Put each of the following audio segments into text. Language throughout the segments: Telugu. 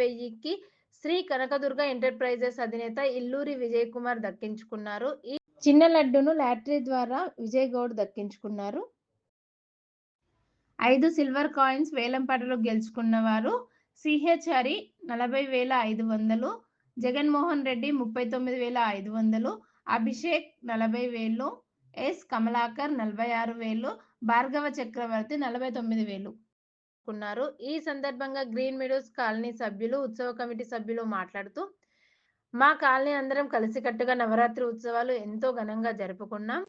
వెయ్యికి శ్రీ కనకదుర్గ ఎంటర్ప్రైజెస్ అధినేత ఇల్లూరి విజయ్ కుమార్ దక్కించుకున్నారు. ఈ చిన్న లడ్డును లాటరీ ద్వారా విజయ్ గౌడ్ దక్కించుకున్నారు. ఐదు సిల్వర్ కాయిన్స్ వేలంపాటలో గెలుచుకున్నవారు సిహెచ్ హరి నలభై వేల ఐదు వందలు జగన్మోహన్ రెడ్డి ముప్పై తొమ్మిది వేల ఐదు వందలు అభిషేక్ నలభై వేలు ఎస్ కమలాకర్ నలభై ఆరు వేలు భార్గవ చక్రవర్తి నలభై తొమ్మిది వేలు. ఉన్నారు ఈ సందర్భంగా గ్రీన్ మెడోస్ కాలనీ సభ్యులు ఉత్సవ కమిటీ సభ్యులు మాట్లాడుతూ మా కాలనీ అందరం కలిసికట్టుగా నవరాత్రి ఉత్సవాలు ఎంతో ఘనంగా జరుపుకున్నాం.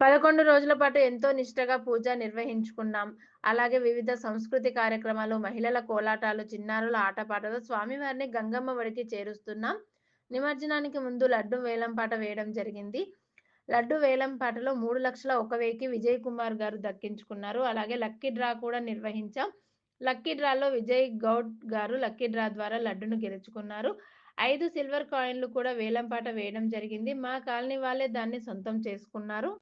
పదకొండు రోజుల పాటు ఎంతో నిష్టగా పూజ నిర్వహించుకున్నాం. అలాగే వివిధ సంస్కృతి కార్యక్రమాలు మహిళల కోలాటాలు చిన్నారుల ఆటపాటలు స్వామివారిని గంగమ్మ వడికి చేరుస్తున్నాం. నిమజ్జనానికి ముందు లడ్డు వేలంపాట వేయడం జరిగింది. లడ్డు వేలంపాటలో మూడు లక్షల ఒక వెయ్యికి విజయ్ కుమార్ గారు దక్కించుకున్నారు. అలాగే లక్కీ డ్రా కూడా నిర్వహించాం. లక్కీ డ్రాలో విజయ్ గౌడ్ గారు లక్కీ డ్రా ద్వారా లడ్డును గెలుచుకున్నారు. ఐదు సిల్వర్ కాయిన్లు కూడా వేలంపాట వేయడం జరిగింది. మా కాలనీ వాళ్ళే దాన్ని సొంతం చేసుకున్నారు.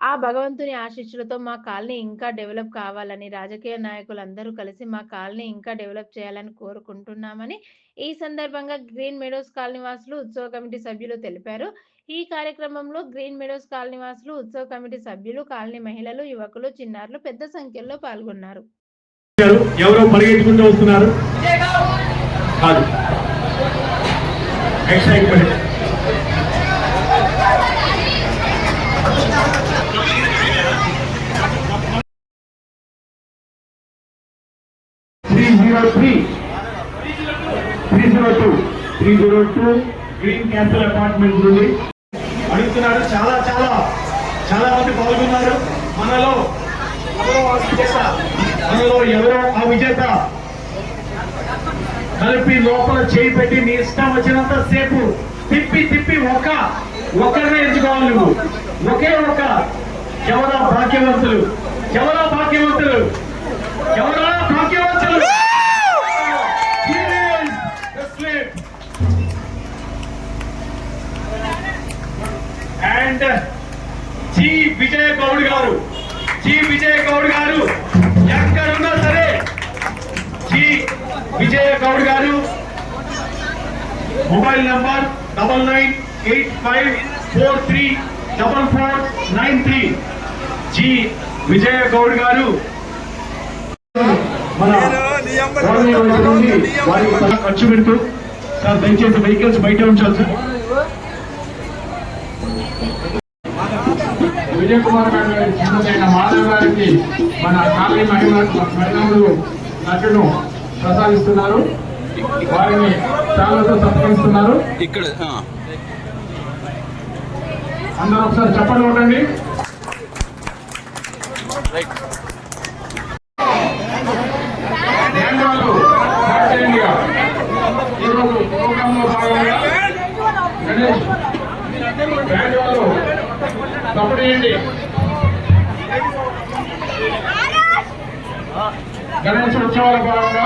ఆ భగవంతుని ఆశీస్సులతో మా కాలనీ ఇంకా డెవలప్ కావాలని రాజకీయ నాయకులందరూ కలిసి మా కాలనీ ఇంకా డెవలప్ చేయాలని కోరుకుంటున్నామని ఈ సందర్భంగా గ్రీన్ మెడోస్ కాలనీ వాసులు ఉత్సవ కమిటీ సభ్యులు తెలిపారు. ఈ కార్యక్రమంలో గ్రీన్ మెడోస్ కాలనీ వాసులు ఉత్సవ కమిటీ సభ్యులు కాలనీ మహిళలు యువకులు చిన్నారులు పెద్ద సంఖ్యలో పాల్గొన్నారు. ఎవరో పరిగెత్తుకుంటూ వస్తున్నారు? కాదు. Excitement. Zero three three zero two. Three zero two. Green capital apartment నుండి. అడుగుతున్నారు. చాలా చాలా చాలా మంది పాల్గొన్నారు. మనలో మనలో ఎవరో ఆ విజేత. కలిపి లోపల చేయి పెట్టి నీ ఇష్టం వచ్చినంత సేపు తిప్పి తిప్పి ఒక ఒకరినే ఎంచుకోవాలి నువ్వు. ఒకే ఒక ఎవరా భాగ్యవంతులు? ఎవరా భాగ్యవంతులు? ఎవరా భాగ్యవంతులు? Centre. G Vijaya Goud garu. G Vijaya Goud గారు ఎక్కడున్నా సరే జి విజయ గౌడ్ గారు. Mobile number double nine eight five four three double four nine three. G Vijaya Goud గారు. మన ఖర్చు పెడుతూ సార్ దయచేసి వెహికల్స్ బయట ఉంచాలి సార్. విజయ్ కుమార్ గారి చిన్నదైన మాధవ్ గారికి మన కాళీ మహిళ మహిళలు నటును ప్రసాదిస్తున్నారు. వారిని చాలాతో సత్కరిస్తున్నారు. ఇక్కడ. అందరూ ఒకసారి చెప్పండి ఉండండి రైట్ బ్యాండ్ వాళ్ళు స్టార్ట్ చేయండి ఇక. ఈరోజు ప్రోగ్రామ్లో భాగంగా గణేష్ బ్యాండ్ వాళ్ళు సపోర్ట్ చేయండి. గణేష్ ఉత్సవాల భాగంగా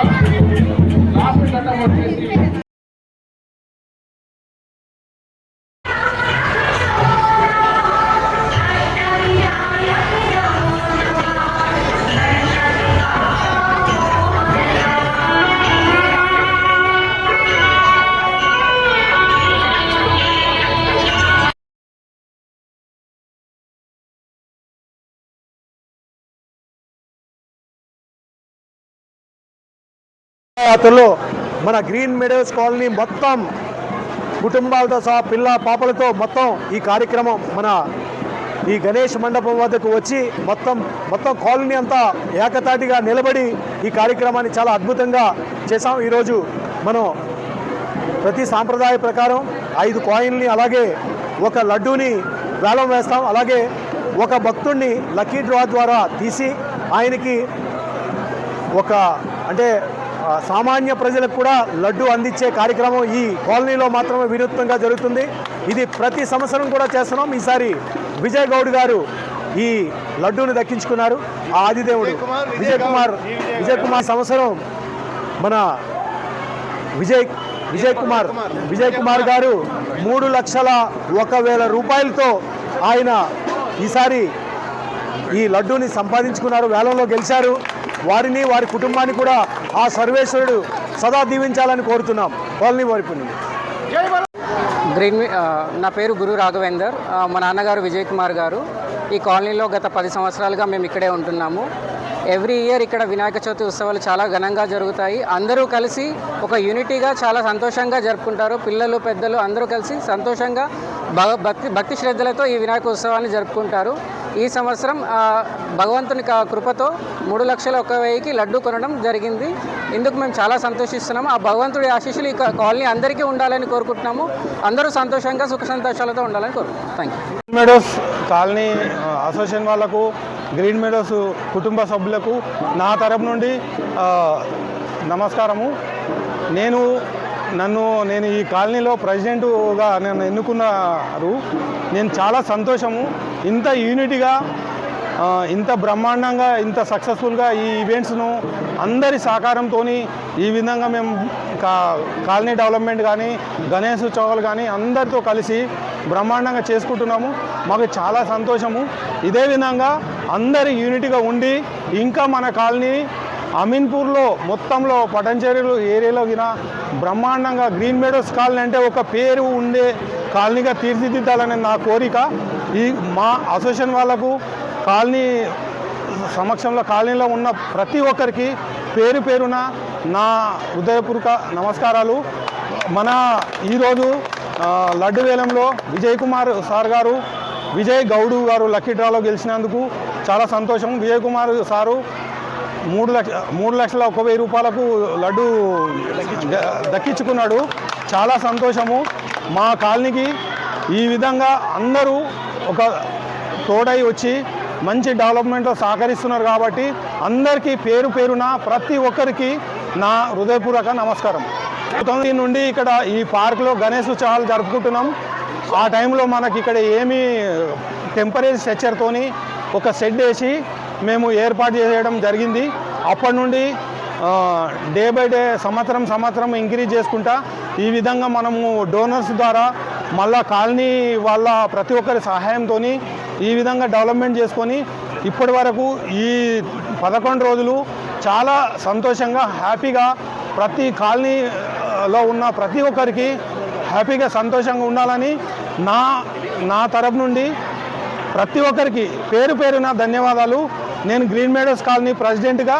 యాత్రలో మన గ్రీన్ మెడల్స్ కాలనీ మొత్తం కుటుంబాలతో సహా పిల్ల పాపలతో మొత్తం ఈ కార్యక్రమం మన ఈ గణేష్ మండపం వద్దకు వచ్చి మొత్తం మొత్తం కాలనీ అంతా ఏకతాటిగా నిలబడి ఈ కార్యక్రమాన్ని చాలా అద్భుతంగా చేసాం ఈరోజు మనం ప్రతి సాంప్రదాయ ప్రకారం ఐదు కాయిన్ని అలాగే ఒక లడ్డూని వేలం వేస్తాం. అలాగే ఒక భక్తుడిని లక్కీ డ్రా ద్వారా తీసి ఆయనకి ఒక అంటే సామాన్య ప్రజలకు కూడా లడ్డు అందించే కార్యక్రమం ఈ కాలనీలో మాత్రమే వినూత్నంగా జరుగుతుంది. ఇది ప్రతి సంవత్సరం కూడా చేస్తున్నాం. ఈసారి విజయ్ గౌడ్ గారు ఈ లడ్డూని దక్కించుకున్నారు. ఆ ఆదిదేవుడు విజయ్ కుమార్ విజయ్ కుమార్ సంవత్సరం మన విజయ్ విజయ్ కుమార్ విజయ్ కుమార్ గారు మూడు లక్షల ఒక వేల రూపాయలతో ఆయన ఈసారి ఈ లడ్డూని సంపాదించుకున్నారు. వేలంలో గెలిచారు. వారిని వారి కుటుంబాన్ని కూడా ఆ సర్వేశ్వరుడు సదా దీవించాలని కోరుతున్నాం. కాలనీ వారిపోయింది గ్రీన్ నా పేరు గురు రాఘవేందర్. మా నాన్నగారు విజయ్ కుమార్ గారు. ఈ కాలనీలో గత పది సంవత్సరాలుగా మేము ఇక్కడే ఉంటున్నాము. ఎవ్రీ ఇయర్ ఇక్కడ వినాయక చవితి ఉత్సవాలు చాలా ఘనంగా జరుగుతాయి. అందరూ కలిసి ఒక యూనిటీగా చాలా సంతోషంగా జరుపుకుంటారు. పిల్లలు పెద్దలు అందరూ కలిసి సంతోషంగా భగ- భక్తి భక్తి శ్రద్ధలతో ఈ వినాయక ఉత్సవాన్ని జరుపుకుంటారు. ఈ సంవత్సరం భగవంతుని కృపతో మూడు లక్షల ఒక వెయ్యికి లడ్డు కొనడం జరిగింది. ఇందుకు మేము చాలా సంతోషిస్తున్నాము. ఆ భగవంతుడి ఆశీస్సులు ఈ కాలనీ అందరికీ ఉండాలని కోరుకుంటున్నాము. అందరూ సంతోషంగా సుఖ సంతోషాలతో ఉండాలని కోరుకుంటున్నాం thank you madam colony association వాళ్ళకు గ్రీన్ మెడోస్ కుటుంబ సభ్యులకు నా తరపు నుండి నమస్కారము. నేను నన్ను నేను ఈ కాలనీలో ప్రెసిడెంట్గా నన్ను ఎన్నుకున్నారు. నేను చాలా సంతోషము. ఇంత యూనిటీగా ఇంత బ్రహ్మాండంగా ఇంత సక్సెస్ఫుల్గా ఈ ఈవెంట్స్ను అందరి సహకారంతో ఈ విధంగా మేము కా కాలనీ డెవలప్మెంట్ కానీ గణేష్ ఉత్సవాలు కానీ అందరితో కలిసి బ్రహ్మాండంగా చేసుకుంటున్నాము. మాకు చాలా సంతోషము. ఇదే విధంగా అందరి యూనిట్గా ఉండి ఇంకా మన కాలనీ అమీన్పూర్లో మొత్తంలో పటంచేరులు ఏరియాలో గిన బ్రహ్మాండంగా గ్రీన్ మెడోస్ కాలనీ అంటే ఒక పేరు ఉండే కాలనీగా తీర్చిదిద్దాలనే నా కోరిక. ఈ మా అసోసియేషన్ వాళ్ళకు కాలనీ సమక్షంలో కాలనీలో ఉన్న ప్రతి ఒక్కరికి పేరు పేరున నా హృదయపూర్వక నమస్కారాలు. మన ఈరోజు లడ్డు వేలంలో విజయ్ కుమార్ సార్ గారు విజయ్ గౌడు గారు లక్కీ డ్రాలో గెలిచినందుకు చాలా సంతోషం. విజయ్ కుమార్ సారు మూడు లక్ష మూడు లక్షల ఒక వెయ్యి రూపాయలకు లడ్డు దక్కించుకున్నాడు. చాలా సంతోషము. మా కాలనీకి ఈ విధంగా అందరూ ఒక తోడై వచ్చి మంచి డెవలప్మెంట్లో సహకరిస్తున్నారు కాబట్టి అందరికీ పేరు పేరున ప్రతి ఒక్కరికి నా హృదయపూర్వక నమస్కారం. తొమ్మిది నుండి ఇక్కడ ఈ పార్క్లో గణేష్ ఉత్సవాలు జరుపుకుంటున్నాం. ఆ టైంలో మనకి ఇక్కడ ఏమీ టెంపరీ స్ట్రక్చర్తోని ఒక షెడ్ వేసి మేము ఏర్పాటు చేయడం జరిగింది. అప్పటి నుండి డే బై డే సంవత్సరం సంవత్సరం ఇంక్రీజ్ చేసుకుంటా ఈ విధంగా మనము డోనర్స్ ద్వారా మళ్ళా కాలనీ వాళ్ళ ప్రతి ఒక్కరి సహాయంతో ఈ విధంగా డెవలప్మెంట్ చేసుకొని ఇప్పటి వరకు ఈ పదకొండు రోజులు చాలా సంతోషంగా హ్యాపీగా ప్రతి కాలనీలో ఉన్న ప్రతి ఒక్కరికి హ్యాపీగా సంతోషంగా ఉండాలని నా నా తరపు నుండి ప్రతి ఒక్కరికి పేరు పేరున ధన్యవాదాలు. నేను గ్రీన్ మేడోస్ కాలనీ ప్రెసిడెంట్గా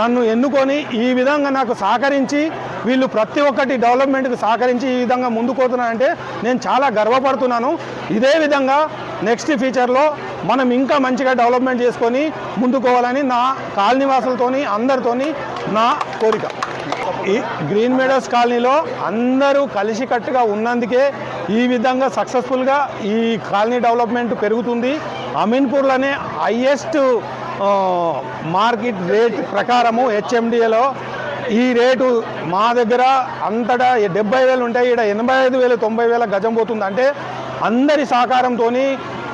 నన్ను ఎన్నుకొని ఈ విధంగా నాకు సహకరించి వీళ్ళు ప్రతి ఒక్కటి డెవలప్మెంట్కి సహకరించి ఈ విధంగా ముందుకోతున్నారంటే నేను చాలా గర్వపడుతున్నాను. ఇదే విధంగా నెక్స్ట్ ఫ్యూచర్లో మనం ఇంకా మంచిగా డెవలప్మెంట్ చేసుకొని ముందుకోవాలని నా కాలనీవాసులతోని అందరితోని నా కోరిక. ఈ గ్రీన్ మెడల్స్ కాలనీలో అందరూ కలిసికట్టుగా ఉన్నందుకే ఈ విధంగా సక్సెస్ఫుల్గా ఈ కాలనీ డెవలప్మెంట్ పెరుగుతుంది. అమీన్పూర్లోనే హయ్యెస్ట్ మార్కెట్ రేట్ ప్రకారము హెచ్ఎండిఏలో ఈ రేటు మా దగ్గర అంతటా డెబ్బై వేలు ఉంటాయి. ఇక్కడ ఎనభై ఐదు వేలు తొంభై వేల గజం పోతుంది. అంటే అందరి సహకారంతో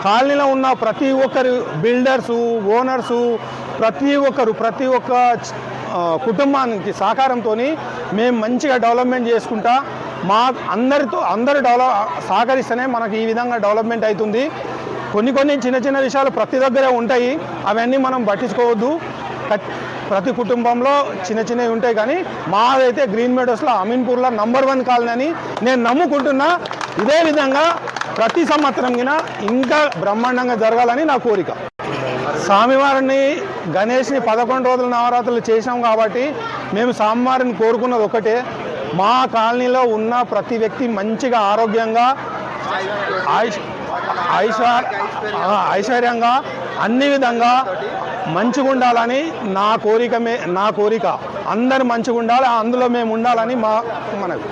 కాలనీలో ఉన్న ప్రతి ఒక్కరు బిల్డర్సు ఓనర్సు ప్రతి ఒక్కరు ప్రతి ఒక్క కుటుంబానికి సహకారంతో మేము మంచిగా డెవలప్మెంట్ చేసుకుంటా మా అందరితో అందరూ డెవలప్ సహకరిస్తేనే మనకి ఈ విధంగా డెవలప్మెంట్ అవుతుంది. కొన్ని కొన్ని చిన్న చిన్న విషయాలు ప్రతి దగ్గరే ఉంటాయి. అవన్నీ మనం పట్టించుకోవద్దు. ప్రతి కుటుంబంలో చిన్న చిన్నవి ఉంటాయి కానీ మాదైతే గ్రీన్ మెడోస్లో అమీన్పూర్లో నంబర్ వన్ కాలనీ అని నేను నమ్ముకుంటున్నా. ఇదే విధంగా ప్రతి సంవత్సరం ఇంకా బ్రహ్మాండంగా జరగాలని నా కోరిక. స్వామివారిని గణేష్ని పదకొండు రోజుల నవరాత్రులు చేసాం కాబట్టి మేము స్వామివారిని కోరుకున్నది ఒకటే మా కాలనీలో ఉన్న ప్రతి వ్యక్తి మంచిగా ఆరోగ్యంగా ఐశ్వర్ ఐశ్వర్యంగా అన్ని విధంగా మంచిగా ఉండాలని నా కోరిక మే నా కోరిక. అందరు మంచిగా ఉండాలి అందులో మేము ఉండాలని మా మనకు